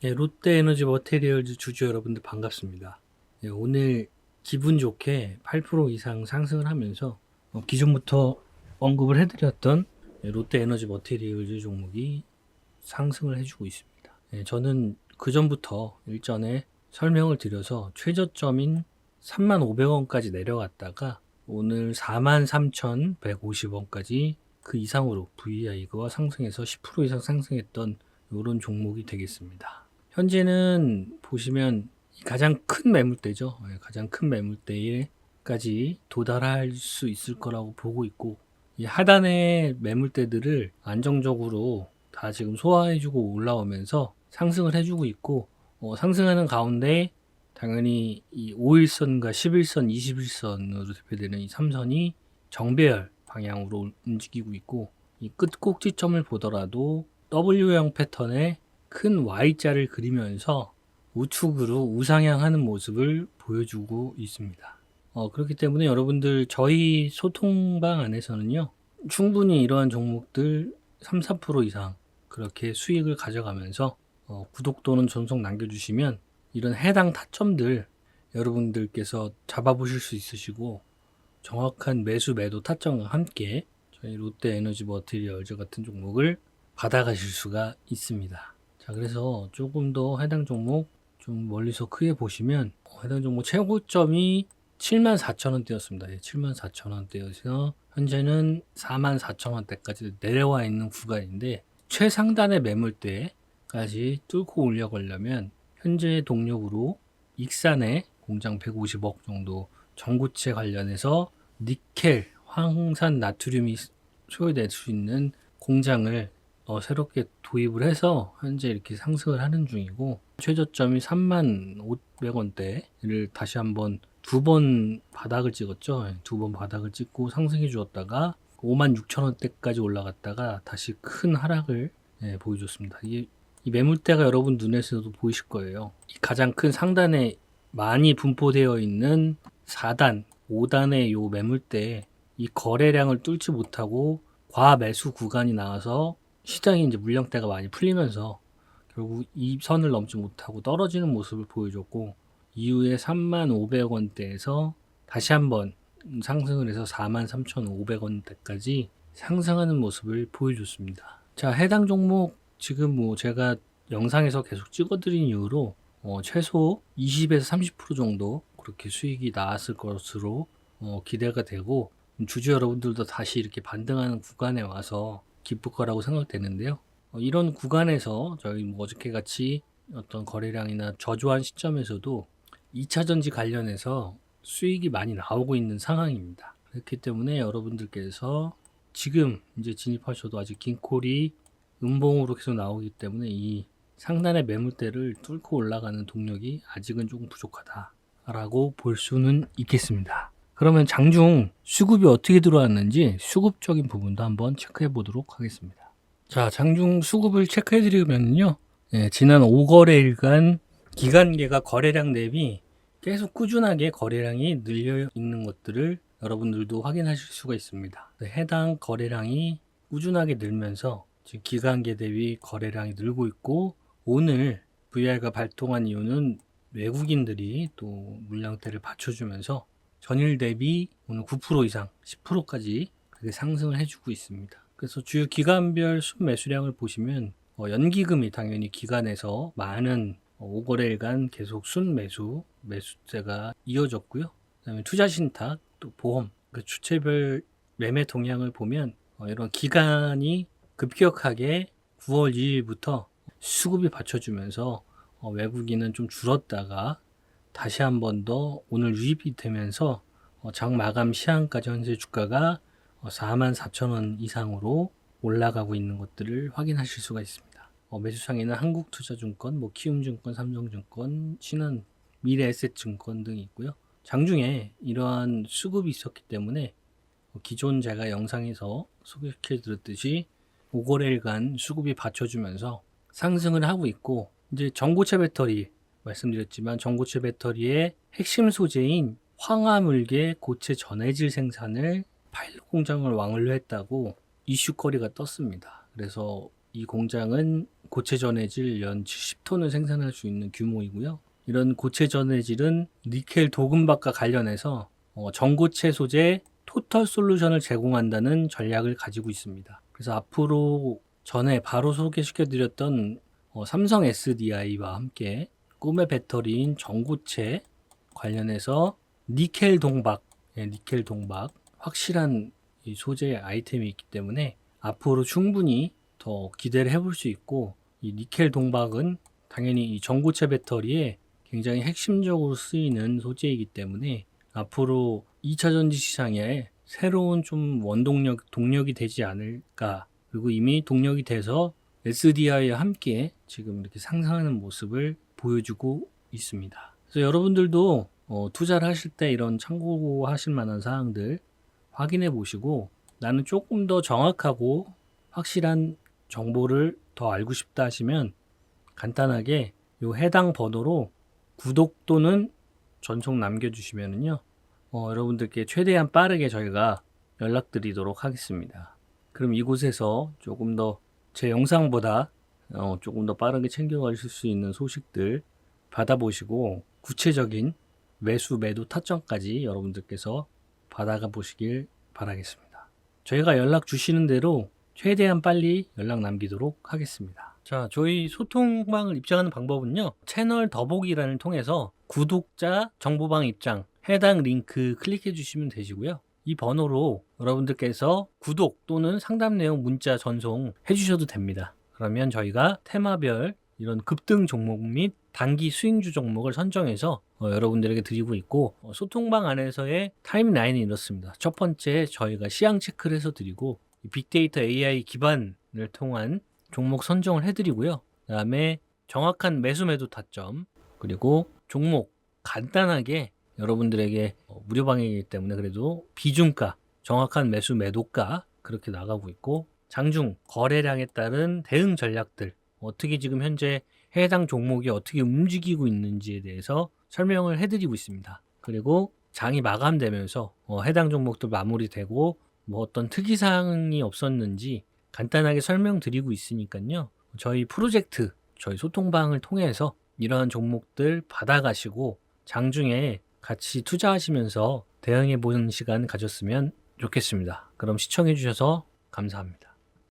네, 롯데 에너지 머테리얼즈 주주 여러분들 반갑습니다. 네, 오늘 기분 좋게 8% 이상 상승을 하면서 어, 기존부터 언급을 해드렸던 네, 롯데 에너지 머테리얼즈 종목이 상승을 해주고 있습니다. 네, 저는 그 전부터 일전에 설명을 드려서 최저점인 35,500원까지 내려갔다가 오늘 43,150원까지 그 이상으로 VI가 상승해서 10% 이상 상승했던 이런 종목이 되겠습니다. 현재는 보시면 가장 큰 매물대죠. 예, 가장 큰 매물대에까지 도달할 수 있을 거라고 보고 있고 이 하단의 매물대들을 안정적으로 다 지금 소화해주고 올라오면서 상승을 해주고 있고 어, 상승하는 가운데 당연히 이 5일선과 11선, 21선으로 대표되는 이 3선이 정배열 방향으로 움직이고 있고 이 끝 꼭지점을 보더라도 W형 패턴의 큰 Y자를 그리면서 우측으로 우상향하는 모습을 보여주고 있습니다. 어, 그렇기 때문에 여러분들 저희 소통방 안에서는요 충분히 이러한 종목들 3, 4% 이상 그렇게 수익을 가져가면서 어, 구독 또는 전송 남겨주시면 이런 해당 타점들 여러분들께서 잡아보실 수 있으시고 정확한 매수 매도 타점과 함께 저희 롯데 에너지 머티리얼즈 같은 종목을 받아가실 수가 있습니다. 자, 그래서 조금 더 해당 종목 좀 멀리서 크게 보시면 어, 해당 종목 최고점이 74,000원대였습니다. 예, 74,000원대여서 현재는 44,000원대까지 내려와 있는 구간인데 최상단의 매물대까지 뚫고 올려가려면 현재 동력으로 익산에 공장 150억 정도 전구체 관련해서 니켈, 황산 나트륨이 소요될 수 있는 공장을 어, 새롭게 도입을 해서 현재 이렇게 상승을 하는 중이고 최저점이 3만 500원대를 다시 한번 두 번 바닥을 찍었죠. 두 번 바닥을 찍고 상승해 주었다가 5만 6천 원대까지 올라갔다가 다시 큰 하락을 예, 보여줬습니다. 이, 이 매물대가 여러분 눈에서도 보이실 거예요. 이 가장 큰 상단에 많이 분포되어 있는 4단, 5단의 요 매물대 이 거래량을 뚫지 못하고 과매수 구간이 나와서 시장이 이제 물량대가 많이 풀리면서 결국 이 선을 넘지 못하고 떨어지는 모습을 보여줬고 이후에 33,500원대에서 다시 한번 상승을 해서 43,500원대까지 상승하는 모습을 보여줬습니다. 자, 해당 종목 지금 뭐 제가 영상에서 계속 찍어드린 이후로 어, 최소 20에서 30% 정도 그렇게 수익이 나왔을 것으로 어, 기대가 되고 주주 여러분들도 다시 이렇게 반등하는 구간에 와서 기쁠 거라고 생각되는데요. 어, 이런 구간에서 저희 뭐 어저께 같이 어떤 거래량이나 저조한 시점에서도 2차 전지 관련해서 수익이 많이 나오고 있는 상황입니다. 그렇기 때문에 여러분들께서 지금 이제 진입하셔도 아직 긴 콜이 음봉으로 계속 나오기 때문에 이 상단의 매물대를 뚫고 올라가는 동력이 아직은 조금 부족하다라고 볼 수는 있겠습니다. 그러면 장중 수급이 어떻게 들어왔는지 수급적인 부분도 한번 체크해 보도록 하겠습니다. 자, 장중 수급을 체크해 드리면요. 예, 지난 5거래일간 기간계가 거래량 대비 계속 꾸준하게 거래량이 늘려 있는 것들을 여러분들도 확인하실 수가 있습니다. 해당 거래량이 꾸준하게 늘면서 지금 기간계 대비 거래량이 늘고 있고 오늘 VR가 발동한 이유는 외국인들이 또 물량대를 받쳐주면서 전일 대비 오늘 9% 이상 10%까지 그게 상승을 해주고 있습니다. 그래서 주요 기간별 순매수량을 보시면 어, 연기금이 당연히 기간에서 많은 어, 5거래일간 계속 순매수 매수세가 이어졌고요. 그다음에 투자신탁 또 보험 그 주체별 매매 동향을 보면 어, 이런 기간이 급격하게 9월 2일부터 수급이 받쳐주면서 어, 외국인은 좀 줄었다가 다시 한 번 더 오늘 유입이 되면서 어, 장 마감 시한까지 현재 주가가 어, 4만 4천 원 이상으로 올라가고 있는 것들을 확인하실 수가 있습니다. 어, 매수상에는 한국투자증권, 뭐 키움증권, 삼성증권, 신한, 미래에셋증권 등이 있고요. 장중에 이러한 수급이 있었기 때문에 어, 기존 제가 영상에서 소개해 드렸듯이 5거래일간 수급이 받쳐주면서 상승을 하고 있고 이제 전고체 배터리 말씀드렸지만 전고체 배터리의 핵심 소재인 황화물계 고체 전해질 생산을 파일럿 공장을 왕을로 했다고 이슈거리가 떴습니다. 그래서 이 공장은 고체 전해질 연 70톤을 생산할 수 있는 규모이고요. 이런 고체 전해질은 니켈 도금박과 관련해서 어, 전고체 소재 토털 솔루션을 제공한다는 전략을 가지고 있습니다. 그래서 앞으로 전에 바로 소개시켜드렸던 어, 삼성 SDI와 함께 꿈의 배터리인 전고체 관련해서 니켈 동박, 예, 니켈 동박 확실한 이 소재 아이템이 있기 때문에 앞으로 충분히 더 기대를 해볼 수 있고 이 니켈 동박은 당연히 이 전고체 배터리에 굉장히 핵심적으로 쓰이는 소재이기 때문에 앞으로 2차 전지 시장에 새로운 좀 원동력 동력이 되지 않을까. 그리고 이미 동력이 돼서 SDI와 함께 지금 이렇게 상승하는 모습을 보여주고 있습니다. 그래서 여러분들도 어, 투자를 하실 때 이런 참고하실 만한 사항들 확인해 보시고 나는 조금 더 정확하고 확실한 정보를 더 알고 싶다 하시면 간단하게 요 해당 번호로 구독 또는 전송 남겨주시면은요 어, 여러분들께 최대한 빠르게 저희가 연락드리도록 하겠습니다. 그럼 이곳에서 조금 더 제 영상보다 어, 조금 더 빠르게 챙겨가실 수 있는 소식들 받아보시고 구체적인 매수 매도 타점까지 여러분들께서 받아가 보시길 바라겠습니다. 저희가 연락 주시는 대로 최대한 빨리 연락 남기도록 하겠습니다. 자, 저희 소통방을 입장하는 방법은요. 채널 더보기란을 통해서 구독자 정보방 입장 해당 링크 클릭해 주시면 되시고요. 이 번호로 여러분들께서 구독 또는 상담 내용 문자 전송 해 주셔도 됩니다. 그러면 저희가 테마별 이런 급등 종목 및 단기 수익주 종목을 선정해서 어, 여러분들에게 드리고 있고 어, 소통방 안에서의 타임라인이 이렇습니다. 첫 번째 저희가 시향 체크를 해서 드리고 이 빅데이터 AI 기반을 통한 종목 선정을 해드리고요. 그다음에 정확한 매수 매도 타점 그리고 종목 간단하게 여러분들에게 어, 무료 방송이기 때문에 그래도 비중가, 정확한 매수 매도가 그렇게 나가고 있고 장중 거래량에 따른 대응 전략들 어떻게 지금 현재 해당 종목이 어떻게 움직이고 있는지에 대해서 설명을 해드리고 있습니다. 그리고 장이 마감되면서 어, 해당 종목도 마무리되고 뭐 어떤 특이사항이 없었는지 간단하게 설명드리고 있으니까요. 저희 프로젝트, 저희 소통방을 통해서 이러한 종목들 받아가시고 장중에 같이 투자하시면서 대응해 보는 시간 가졌으면 좋겠습니다. 그럼 시청해 주셔서 감사합니다.